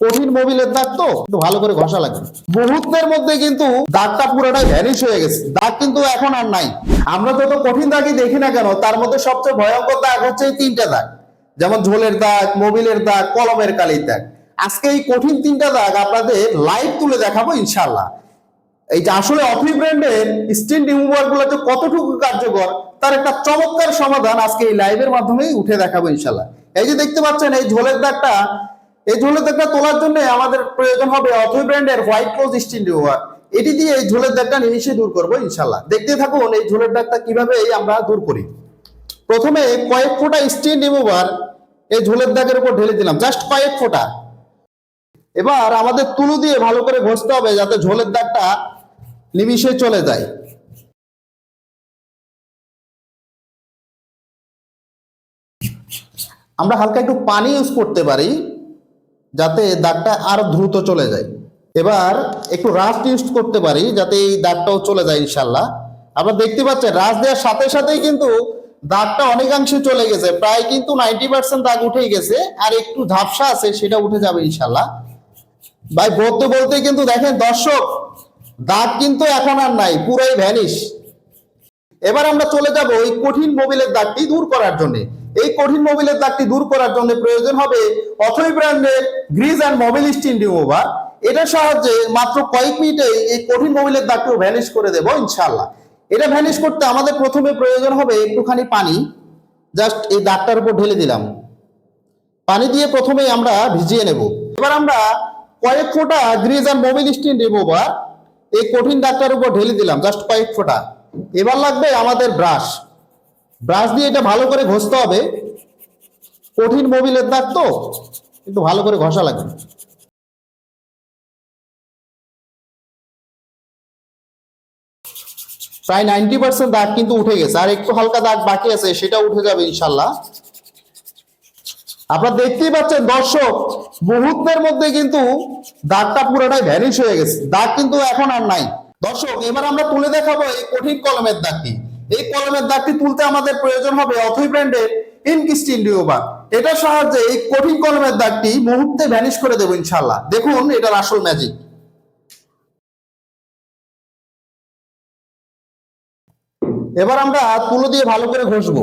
কঠিন মোবিলের দাগ তো একটু ভালো করে ঘষা লাগবে। মুহূর্তের মধ্যে কিন্তু দাগটা পুরোটাই ভ্যানিশ হয়ে গেছে। দাগ কিন্তু এখন আর নাই। আমরা যত কঠিন দাগই দেখি না কেন, তার মধ্যে সবচেয়ে ভয়ঙ্কর দাগ হচ্ছে এই তিনটা দাগ। যেমন ঝোলের দাগ, মোবিলের দাগ, কলমের কালির দাগ। আজকে এই কঠিন তিনটা দাগ আপনাদের লাইভ তুলে দেখাবো ইনশাল্লাহ এই যে আসলে অফি ব্র্যান্ডের স্টিন রিমুভার গুলোতে কতটুকু কার্যকর, তার একটা চমৎকার সমাধান আজকে এই লাইভের মাধ্যমেই উঠে দেখাবো ইনশাল্লাহ এই যে দেখতে পাচ্ছেন, এই ঝোলের দাগটা এই ঝোলের দাগটা তোলার জন্য আমাদের প্রয়োজন হবে অথই ব্র্যান্ডের হোয়াইট ক্লোজ স্টিন রিমুভার। এটি দিয়ে এই ঝোলের দাগটা নিমিশে দূর করব, ইনশাল্লাহ। দেখতে থাকুন এই ঝোলের দাগটা কীভাবে এই আমরা দূর করি। প্রথমে কয়েক ফোঁটা স্টিন রিমুভার এই ঝোলের দাগের উপর ঢেলে দিলাম, জাস্ট কয়েক ফোঁটা। এবার আমাদের তুলু দিয়ে ভালো করে ঘষতে হবে যাতে ঝোলের দাগটা নিমিশে চলে যায়। আমরা হালকা একটু পানি ইউজ করতে পারি। যাতে দাগটা আরও দ্রুত চলে যায়। এবার একটু রাস্ট ইউজ করতে পারি যাতে এই দাগটাও চলে যায় ইনশাল্লাহ। আপনারা দেখতে পাচ্ছেন রাস দেওয়ার সাথে সাথেই কিন্তু দাগটা অনেকাংশে চলে গেছে। প্রায় কিন্তু নাইনটি পার্সেন্ট দাগ উঠেই গেছে আর একটু ঝাপসা আছে সেটা উঠে যাবে ইনশাল্লাহ। ভাই, বলতে বলতে কিন্তু দেখেন দর্শক, দাগ কিন্তু এখন আর নাই, পুরাই ভ্যানিশ এবার আমরা চলে যাব ওই কঠিন মোবিলের দাগটি দূর করার জন্য। এই কঠিন মোবিলের দাগটি দূর করার জন্য প্রয়োজন হবে অথই ব্র্যান্ডের grease and mobil stain remover এটার সাহায্যে মাত্র কয়েক মিনিটে এই কঠিন মোবিলের দাগটিও ভ্যানিশ করে দেবো ইনশাল্লাহ এটা ভ্যানিশ করতে আমাদের প্রথমে প্রয়োজন হবে একটুখানি পানি। জাস্ট এই দাগটার উপর ঢেলে দিলাম। পানি দিয়ে প্রথমে আমরা ভিজিয়ে নেব। এবার আমরা কয়েক ফোঁটা grease and mobil stain remover এই কঠিন দাগটার উপর ঢেলে দিলাম। জাস্ট কয়েক ফোঁটা। এবার লাগবে আমাদের ব্রাশ ব্রাশ দিয়ে এটা ভালো করে ঘষতে হবে। কঠিন মোবিলের দাগ তো একটু ভালো করে ঘষা লাগবে। প্রায় নাইনটি পার্সেন্ট দাগ কিন্তু উঠে গেছে। আর একটু হালকা দাগ বাকি আছে, সেটা উঠে যাবে ইনশাল্লাহ। আপনারা দেখতেই পাচ্ছেন দর্শক, মুহূর্তের মধ্যে কিন্তু দাগটা পুরোটাই ভ্যানিশ হয়ে গেছে। দাগ কিন্তু এখন আর নাই। দর্শক, এবার আমরা তুলে দেখাবো এই কঠিন কলমের দাগটি। এই কলমের দাগটি তুলতে আমাদের প্রয়োজন হবে অথই ব্র্যান্ডের ইনকিস্টিন রিওভার এটার সাহায্যে এই কঠিন কলমের দাগটি মুহূর্তে ভ্যানিশ করে দেবো ইনশাল্লাহ দেখুন, এটার আসল ম্যাজিক এবার আমরা তুলো দিয়ে ভালো করে ঘষবো।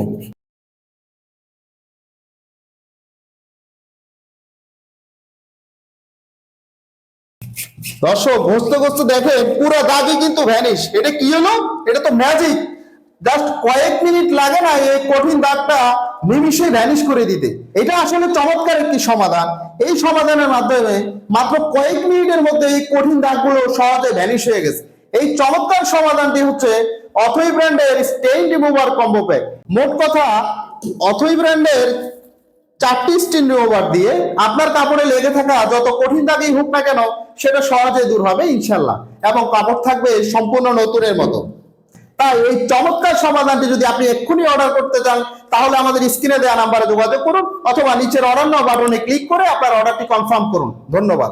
দর্শক, ঘষতে ঘষতে দেখে পুরো দাগই কিন্তু ভ্যানিশ এটা কি হলো? এটা তো ম্যাজিক জাস্ট কয়েক মিনিট লাগে না এই কঠিন দাগটা নিমিশে ভ্যানিশ করে দিতে। এটা আসলে চমৎকার একটি সমাধান। এই সমাধানের মাধ্যমে মাত্র কয়েক মিনিটের মধ্যে এই কঠিন দাগগুলো সহজে ভ্যানিশ হয়ে গেছে। এই চমৎকার সমাধানটি হচ্ছে অথই ব্র্যান্ডের স্টেইন রিমুভার কম্বো প্যাক মোট কথা, অথই ব্র্যান্ডের চারটি স্টিন রিমুভার দিয়ে আপনার কাপড়ে লেগে থাকা যত কঠিন দাগই হোক না কেন, সেটা সহজে দূর হবে ইনশাল্লাহ। এবং কাপড় থাকবে সম্পূর্ণ নতুনের মতো। তাই এই চমৎকার সমাধানটি যদি আপনি এক্ষুনি অর্ডার করতে চান, তাহলে আমাদের স্ক্রিনে দেওয়া নাম্বারে যোগাযোগ করুন, অথবা নিচের অর্ডার বাটনে ক্লিক করে আপনার অর্ডারটি কনফার্ম করুন। ধন্যবাদ।